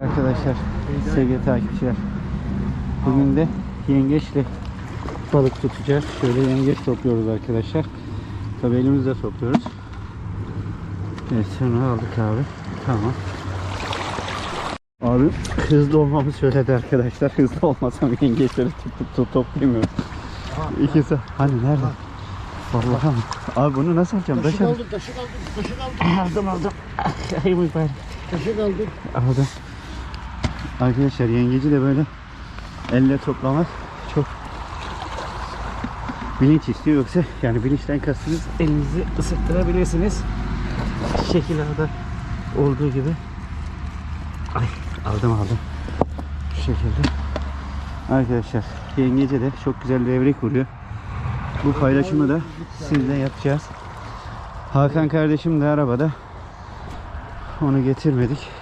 Arkadaşlar, sevgili takipçiler. Bugün de yengeçle balık tutacağız. Şöyle yengeç topluyoruz arkadaşlar. Tabii elimizle topluyoruz. Evet, sonra aldık abi. Tamam. Abi hızlı olmamı söyledi arkadaşlar. Hızlı olmasam yengeçleri tutup tut, toplayamıyorum. İkisi. Hani nerede? Vallahi mi? Abi bunu nasıl alacağım? Taşı Taşa- kaldır, taşı kaldır, taşı kaldır, Aldım aldım. Ay bu bari. taşı kaldır. Aldım. Arkadaşlar yengeci de böyle elle toplamak çok bilinç istiyor yoksa yani bilinçten kastınız elinizi ısıttırabilirsiniz. Şekillerde olduğu gibi. Ay aldım aldım. Şu şekilde. Arkadaşlar yengece de çok güzel levrek vuruyor. Bu paylaşımı da sizle yapacağız. Hakan kardeşim de arabada. Onu getirmedik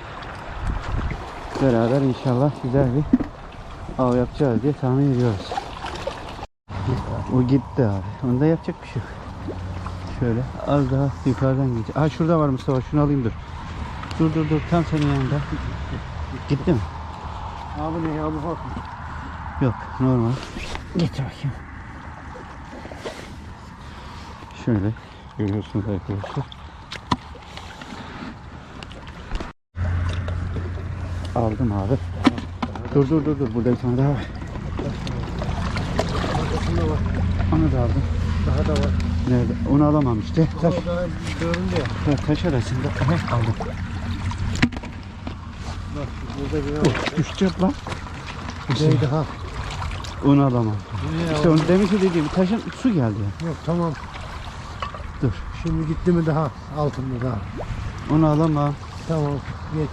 beraber inşallah güzel bir av yapacağız diye tahmin ediyoruz. O gitti abi. Onda yapacak bir şey yok. Şöyle az daha yukarıdan geç. Ha şurada var Mustafa şunu alayım dur. Dur dur dur tam senin yanında. Gitti mi? Abi ne ya bu bak. Yok normal. Getir bakayım. Şöyle görüyorsunuz arkadaşlar. Aldım abi. Dur dur dur dur burada bir tane daha var. Arkasında var. Onu da aldım. Daha da var. Nerede? Onu alamam işte. Taş, göründü ya. ta- taş arasında. Aha, aldım. Bak burada bir var. Düşecek lan. Şey daha. Onu alamam. Ne İşte onu ki dediğim taşın su geldi ya. Yok tamam. Dur. Şimdi gitti mi daha altında daha. Onu alamam. Tamam geç.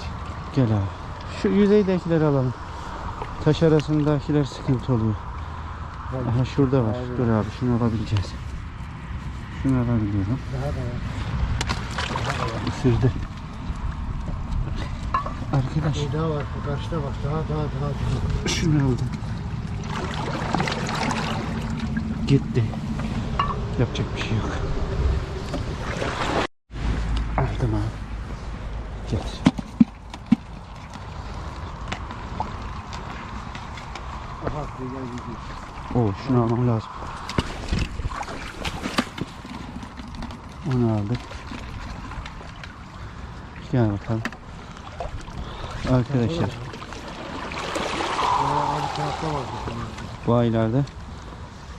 Gel abi. Şu yüzeydekileri alalım. Taş arasındakiler sıkıntı oluyor. Aha şurada var. Aynen. Dur abi şunu alabileceğiz. Şunu alabiliyorum. Daha da var. Isırdı. Arkadaş Bir daha var. Bu karşıda bak. Daha daha daha. daha. şunu aldım. Gitti. Yapacak bir şey yok. Aldım abi. Getir. Aha bir gel gidiyor. Oo şunu almam lazım. Onu aldık. Gel bakalım. Arkadaşlar bu aylarda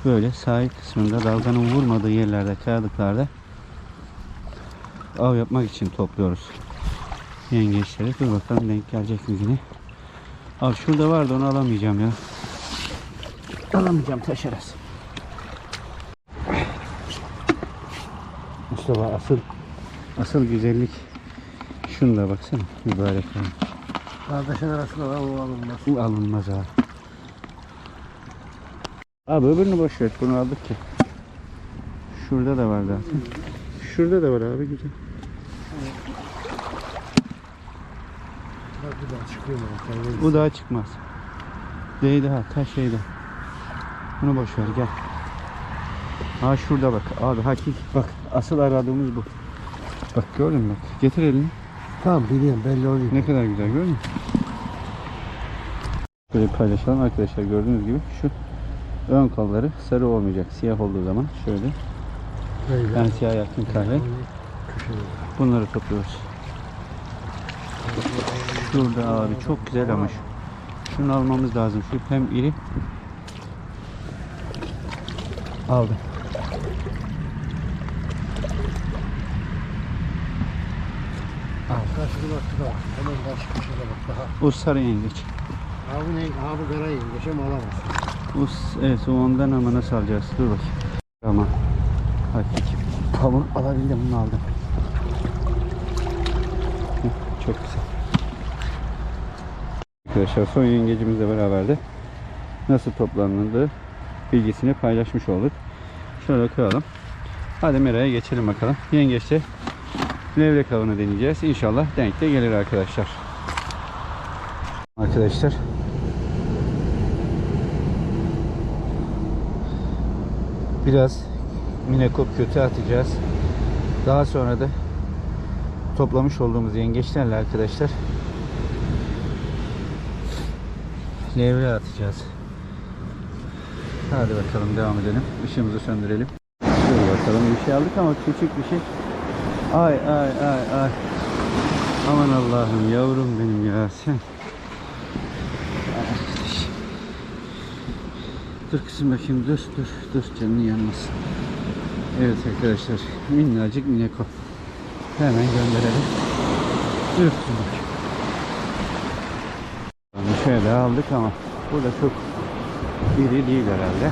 böyle sahil kısmında dalganın vurmadığı yerlerde kayalıklarda av yapmak için topluyoruz yengeçleri. Dur bakalım denk gelecek mi yine. Abi şurada vardı onu alamayacağım ya. Alamayacağım taş arası. Mustafa asıl asıl güzellik şunda baksana mübarek abi. Kardeşin arasında var o alınmaz. Bu alınmaz abi. Abi öbürünü boş ver. Bunu aldık ki. Şurada da var zaten. Şurada da var abi güzel. Bak bir daha çıkıyor mu? Bu daha çıkmaz. Değdi ha taş şeyde. Bunu boş ver gel. Ha şurada bak abi hakik bak asıl aradığımız bu. Bak gördün mü bak. Getir elini. Tamam biliyorum belli oluyor. Ne kadar güzel gördün mü? Böyle paylaşalım arkadaşlar gördüğünüz gibi şu ön kolları sarı olmayacak. Siyah olduğu zaman şöyle Böyle. ben siyah yakın kahve. Bunları topluyoruz. Şurada abi çok güzel ama şu. Şunu almamız lazım. Şu hem iri. Aldım. Karşıda bak şu da var. Hemen karşı köşede bak daha. O sarı yengeç. Abi ne? Abi kara yengeç ama alamaz. O, evet o ondan ama nasıl alacağız? Dur bakayım. Tamam. Hakiki. Tamam alabildim bunu aldım. Çok güzel. Arkadaşlar son yengecimizle beraber de nasıl toplanıldığı bilgisini paylaşmış olduk. Şöyle koyalım. Hadi meraya geçelim bakalım. Yengeçte levrek avını deneyeceğiz. İnşallah denk de gelir arkadaşlar. Arkadaşlar biraz minekop kötü atacağız. Daha sonra da toplamış olduğumuz yengeçlerle arkadaşlar levre atacağız. Hadi bakalım devam edelim. Işığımızı söndürelim. Dur bakalım bir şey aldık ama küçük bir şey. Ay ay ay ay. Aman Allah'ım yavrum benim ya sen. Dur kızım bakayım dur dur dur canını yanmasın. Evet arkadaşlar minnacık mineko. Hemen gönderelim. Dur bakayım. Onu şöyle aldık ama bu da çok iri değil herhalde.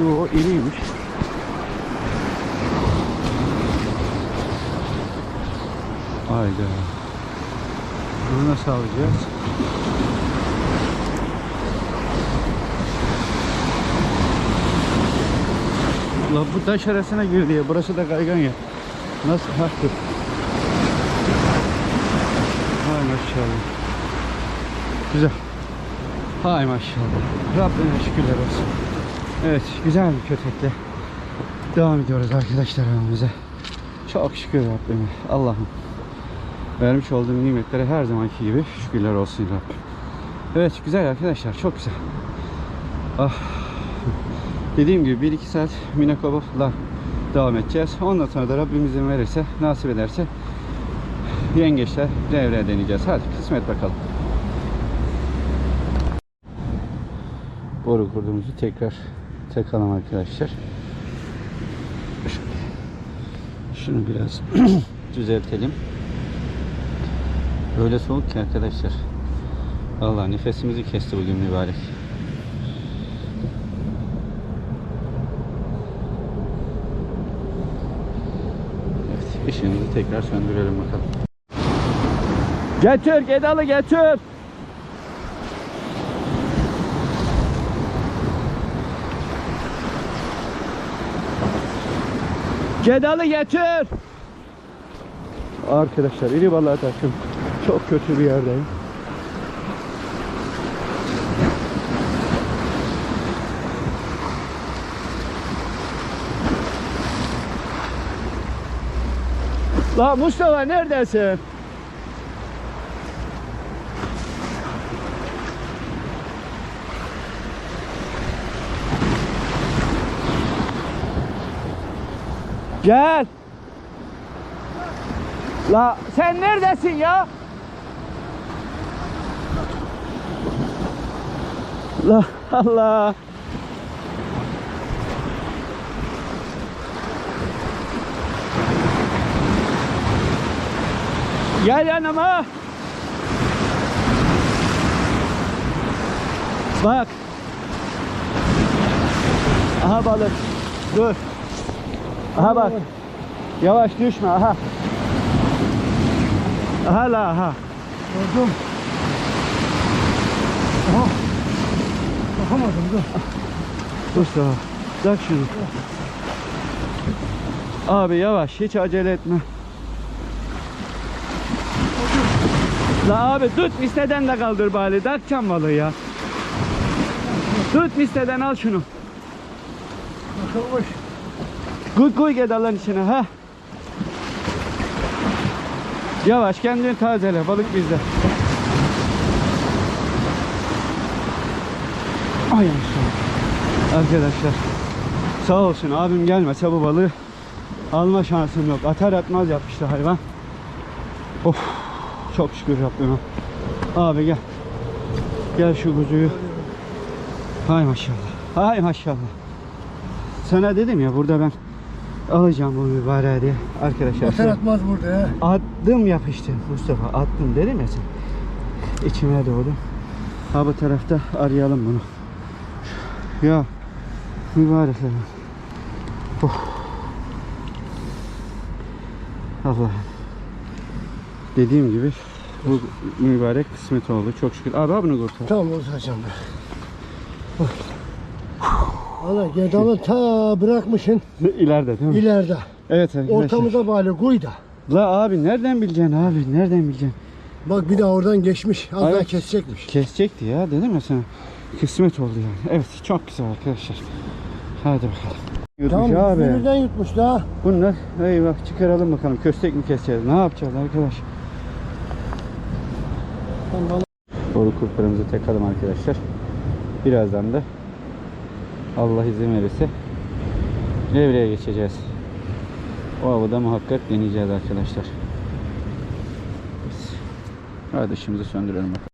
Yo iriymiş. Hayda. Bunu nasıl alacağız? La bu taş arasına girdi ya. Burası da kaygan ya. Nasıl? Ha dur. Hay maşallah. Güzel. Hay maşallah. Rabbime şükürler olsun. Evet güzel bir kötekle. Devam ediyoruz arkadaşlar önümüze. Çok şükür Rabbime. Allah'ım. Vermiş olduğum nimetlere her zamanki gibi şükürler olsun Rabbim. Evet güzel arkadaşlar çok güzel. Ah. Dediğim gibi 1-2 saat Minakob'la devam edeceğiz. Ondan sonra da Rabbim izin verirse, nasip ederse yengeçler devreye deneyeceğiz. Hadi kısmet bakalım. Boru kurdumuzu tekrar takalım arkadaşlar. Şunu biraz düzeltelim. Öyle soğuk ki arkadaşlar. Allah nefesimizi kesti bugün mübarek. Evet, ışığımızı tekrar söndürelim bakalım. Getir, Gedalı getir. Gedalı getir. Arkadaşlar iri balığa taktım. Çok kötü bir yerdeyim. La Mustafa neredesin? Gel. La sen neredesin ya? La Allah. Gel yanıma. Bak. Aha balık. Dur. Aha bak. Yavaş düşme aha. Aha la aha. Gördüm. Aha. Bakamadım dur. Mustafa. Tak şunu. Abi yavaş hiç acele etme. La abi tut misteden de kaldır bari. Takacağım balığı ya. Tut misteden al şunu. Bakılmış. Koy koy gedalların içine ha. Yavaş kendini tazele balık bizde. Ay maşallah. Arkadaşlar sağ olsun abim gelmese bu balığı alma şansım yok. Atar atmaz yapmıştı hayvan. Of çok şükür Rabbime. Abi gel. Gel şu kuzuyu. Hay maşallah. Hay maşallah. Sana dedim ya burada ben alacağım bu mübareği diye. Arkadaşlar Atar atmaz burada ya. Attım yapıştı Mustafa attım dedim ya sen. İçime doğdu. Ha bu tarafta arayalım bunu. Ya mübarek Allah. Of. Allah'ım. Dediğim gibi bu mübarek kısmet oldu. Çok şükür. Abi abini kurtar. Tamam uzatacağım ben. Valla gedalı ta bırakmışsın İleride değil mi? ileride. evet arkadaşlar. Ortamıza bağlı kuyuda. La abi nereden bileceksin abi? Nereden bileceksin? Bak bir daha oradan geçmiş. Az daha kesecekmiş. Kesecekti ya dedim ya sana. Kısmet oldu yani. Evet çok güzel arkadaşlar. Hadi bakalım. Yutmuş Tamam abi. birden yutmuş daha. Bunlar eyvah çıkaralım bakalım. Köstek mi keseceğiz? Ne yapacağız arkadaş? Boru kurtlarımızı takalım arkadaşlar. Birazdan da Allah izin verirse Levreye geçeceğiz. O havada muhakkak deneyeceğiz arkadaşlar. Biz ışığımızı söndürelim bakalım.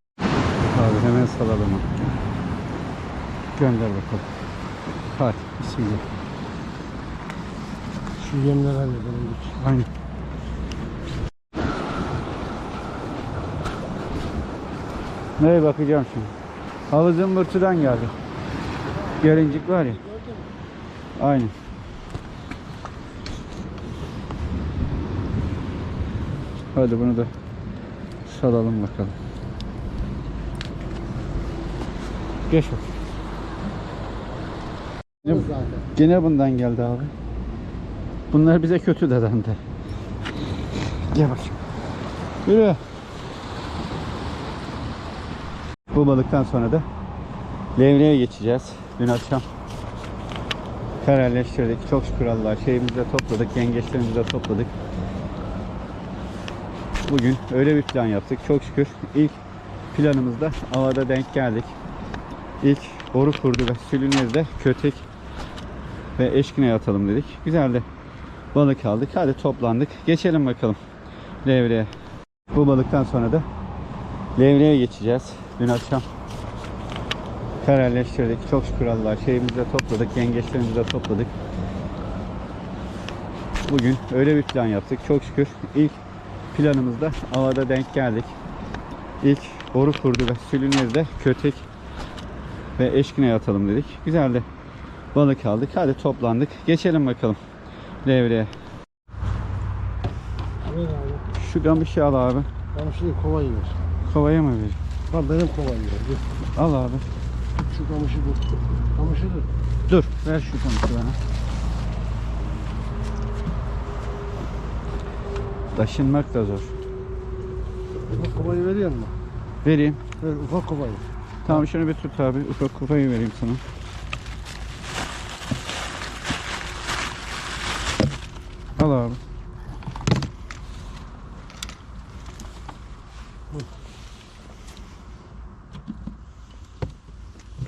Abi hemen salalım. Gönder bakalım. Hadi bismillah. Şu yemleri halledelim. Aynen. Neye bakacağım şimdi? Havuzun bırtıdan geldi. Gelincik var ya. Aynen. Hadi bunu da salalım bakalım. Geç bak. Zaten. Gene bundan geldi abi. Bunlar bize kötü dedendi. Gel bak. Yürü. Bu balıktan sonra da levreye geçeceğiz. Dün akşam kararleştirdik. Çok şükür Allah'a şeyimizi de topladık. Yengeçlerimizi de topladık. Bugün öyle bir plan yaptık. Çok şükür ilk planımızda havada denk geldik. İlk boru kurdu ve sülünezde kötek ve eşkine atalım dedik. Güzel de balık aldık. Hadi toplandık. Geçelim bakalım levreye. Bu balıktan sonra da levreye geçeceğiz. Dün akşam kararleştirdik. Çok şükür Allah'a şeyimizi de topladık. Yengeçlerimizi de topladık. Bugün öyle bir plan yaptık. Çok şükür ilk planımızda havada denk geldik. İlk boru kurdu ve sülünezde kötek ve eşkine atalım dedik. Güzel de balık aldık. Hadi toplandık. Geçelim bakalım abi. Şu gamışı al abi. Bana şimdi kovayı ver. Kovaya mı? Al benim kovayı ver. Dur. Al abi. Şu kamışı bu. Kamışı dur. Ver şu gamışı bana. Taşınmak da zor. Ufak kovayı veriyor musun? Vereyim. Ver ufak kovayı. Tamam şunu bir tut abi. Ufak kovayı vereyim sana. Al abi.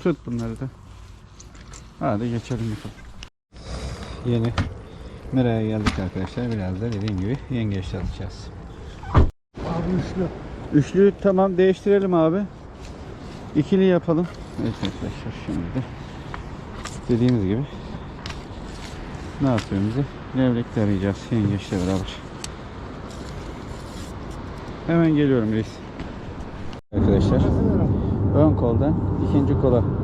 Tut bunları da. Hadi geçelim bakalım. Yeni Mera'ya geldik arkadaşlar. Biraz da dediğim gibi yengeçler alacağız. Abi üçlü. Üçlü tamam değiştirelim abi. İkili yapalım. Evet arkadaşlar şimdi de dediğimiz gibi ne yapıyoruz? Levrekte arayacağız yengeçle beraber. Hemen geliyorum reis. Arkadaşlar ön koldan ikinci kola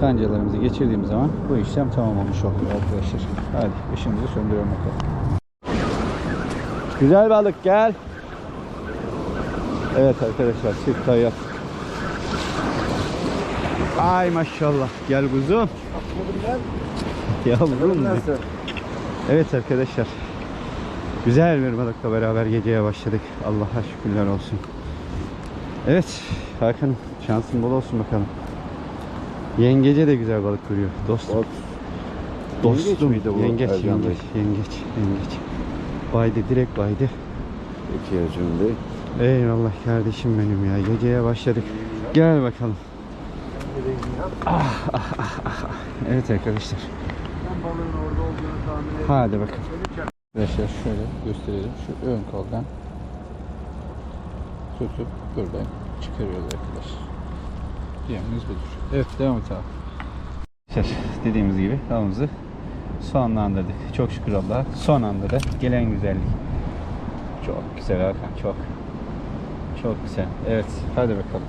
kancalarımızı geçirdiğimiz zaman bu işlem tamam olmuş oluyor arkadaşlar. Hadi ışığımızı söndürüyorum bakalım. Güzel balık gel. Evet arkadaşlar tay yaptık. Ay maşallah. Gel kuzum. Yavrum. Nasıl? Evet arkadaşlar. Güzel bir balıkla beraber geceye başladık. Allah'a şükürler olsun. Evet Hakan şansın bol olsun bakalım. Yengece de güzel balık vuruyor. Dost. Dostum. Yengeç bu Yengeç, yengeç, yengeç, yengeç. Baydı, direkt baydı. Peki Ercan Bey. Eyvallah kardeşim benim ya. Geceye başladık. Gel bakalım. Ah, ah, ah, ah. Evet arkadaşlar. Ben balığın orada olduğunu tahmin ediyorum. Hadi bakalım. Arkadaşlar şöyle gösterelim. Şu ön koldan tutup buradan çıkarıyoruz arkadaşlar. Diyemimiz budur. Evet devam et abi. Arkadaşlar dediğimiz gibi avımızı sonlandırdık. Çok şükür Allah'a. Son anda da gelen güzellik. Çok güzel Hakan çok. Çok güzel. Evet hadi bakalım.